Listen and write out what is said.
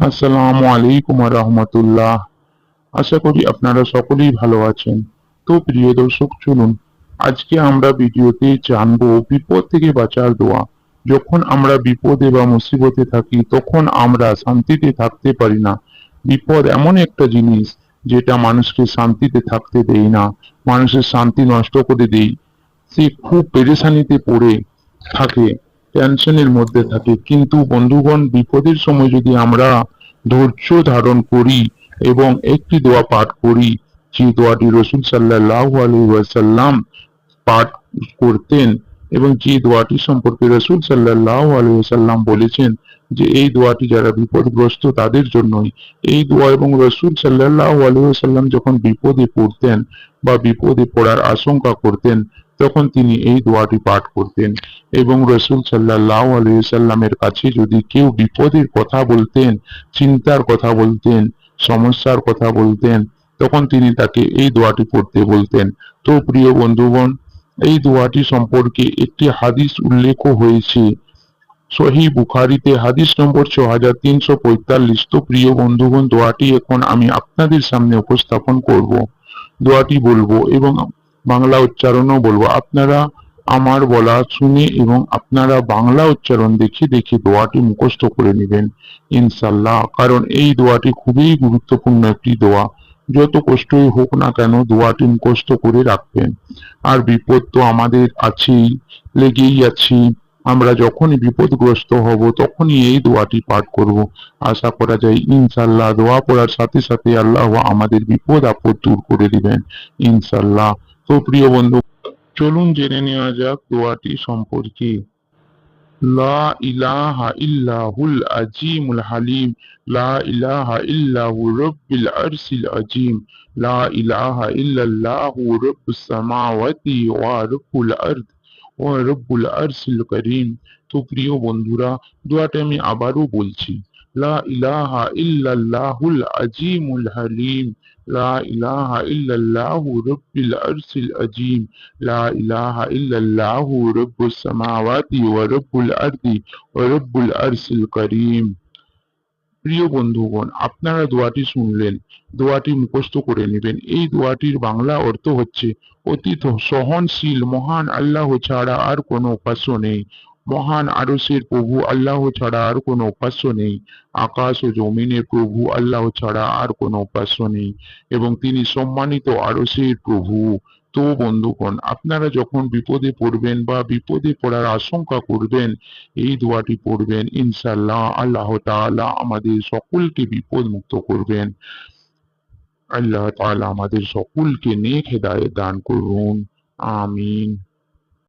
আসসালামু আলাইকুম রহমতুল্লাহ। আশা করি আপনারা সকলেই ভালো আছেন। তো প্রিয় দর্শক, চলুন আজকে আমরা ভিডিওতে জানব বিপদ থেকে বাঁচার দোয়া। যখন আমরা বিপদে বা মুসিবতে থাকি, তখন আমরা শান্তিতে থাকতে পারি না। বিপদ এমন একটা জিনিস যেটা মানুষকে শান্তিতে থাকতে দেয় না। মানুষের শান্তি নষ্ট করে দেয়। সে খুব পেরেশানিতে পড়ে থাকে টেনশনের মধ্যে থাকে। কিন্তু বন্ধুগণ, বিপদের সময় যদি আমরা ধৈর্য ধারণ করি এবং একটি দোয়া পাঠ করি, যে দোয়াটি রসুল সাল্লাহ আলহাম পাঠ করতেন এবং যে দোয়াটি সম্পর্কে রসুল সাল্লাহ আলহাম বলেছেন যে, এই দোয়াটি যারা বিপদগ্রস্ত তাদের জন্যই। এই দোয়া এবং রসুল সাল্লাহ আলহাম যখন বিপদে পড়তেন বা বিপদে পড়ার আশঙ্কা করতেন তখন তিনি এই দোয়াটি পাঠ করতেন। এবং রসুল সাল্লাহ আলহিসাল্লামের কাছে যদি কেউ বিপদের কথা বলতেন, চিন্তার কথা বলতেন, সমস্যার কথা বলতেন, তখন তিনি তাকে এই দোয়াটি পড়তে বলতেন। তো প্রিয় বন্ধুগণ, এই দোয়াটি সম্পর্কে একটি হাদিস উল্লেখ হয়েছে। সহি বুখারিতে হাদিস নম্বর ছ হাজার তিনশো পঁয়তাল্লিশ। তো প্রিয় বন্ধুগণ, দোয়াটি এখন আমি আপনাদের সামনে উপস্থাপন করব। দোয়াটি বলব এবং বাংলা উচ্চারণও বলব। আপনারা আমার বলা শুনে এবং আপনারা বাংলা উচ্চারণ দেখে দেখে দোয়াটি মুখস্থ করে নেবেন ইনশাল্লাহ কারণ এই দোয়াটি খুবই গুরুত্বপূর্ণ একটি দোয়া। যত কষ্টই হোক না কেন দোয়াটি মুখস্থ করে রাখবেন। আর বিপদ তো আমাদের আছেই, লেগেই আছি। আমরা যখনই বিপদগ্রস্ত হব, তখনই এই দোয়াটি পাঠ করব। আশা করা যায় ইনশাল্লাহ দোয়া পড়ার সাথে সাথে আল্লাহ আমাদের বিপদ আপদ দূর করে দিবেন ইনশাল্লাহ তো প্রিয় বন্ধু, চলুন জেনে নেওয়া যাক দোয়াটি সম্পর্কে। লা ইলাহা ইল্লাহুল আজিমুল হালিম। লা ইলাহা ইল্লাহু রব্বিল আরশিল আজিম। লা ইলাহা ইল্লাল্লাহু রব্বুস সামাওয়াতি ওয়া রব্বুল আরদ ওয়া রব্বুল আরশিল করিম। তো প্রিয় বন্ধুরা, দোয়াটা আমি আবারও বলছি। লা ইলাহা ইল্লাল্লাহুল আজিমুল হালিম। লা ইলাহা ইল্লাল্লাহু রব্বিল আরশিল আজিম। লা ইলাহা ইল্লাল্লাহু রব্বুস সামাওয়াতি ওয়া রব্বুল আরদি ওয়া রব্বুল আরশিল করিম। প্রিয় বন্ধুগণ, আপনারা দোয়াটি শুনলেন, দোয়াটি মুখস্থ করে নেবেন। এই দোয়াটির বাংলা অর্থ হচ্ছে অতি সহনশীল মহান আল্লাহ ছাড়া আর কোনো উপাস্য নেই। মহান আরসের প্রভু আল্লাহ ছাড়া আর কোনো উপাস্য নেই। আকাশ ও জমিনের প্রভু আল্লাহ ছাড়া আর কোনো উপাস্য নেই এবং তিনি সম্মানিত আরসের প্রভু। তো বন্ধুগণ, আপনারা যখন বিপদে পড়বেন বা বিপদে পড়ার আশঙ্কা করবেন, এই দোয়াটি পড়বেন ইনশাল্লাহ আল্লাহ তাআলা আমাদের সকলকে বিপদ মুক্ত করবেন। আল্লাহ তাআলা আমাদের সকলকে নেক হেদায়েত দান করুন। আমিন।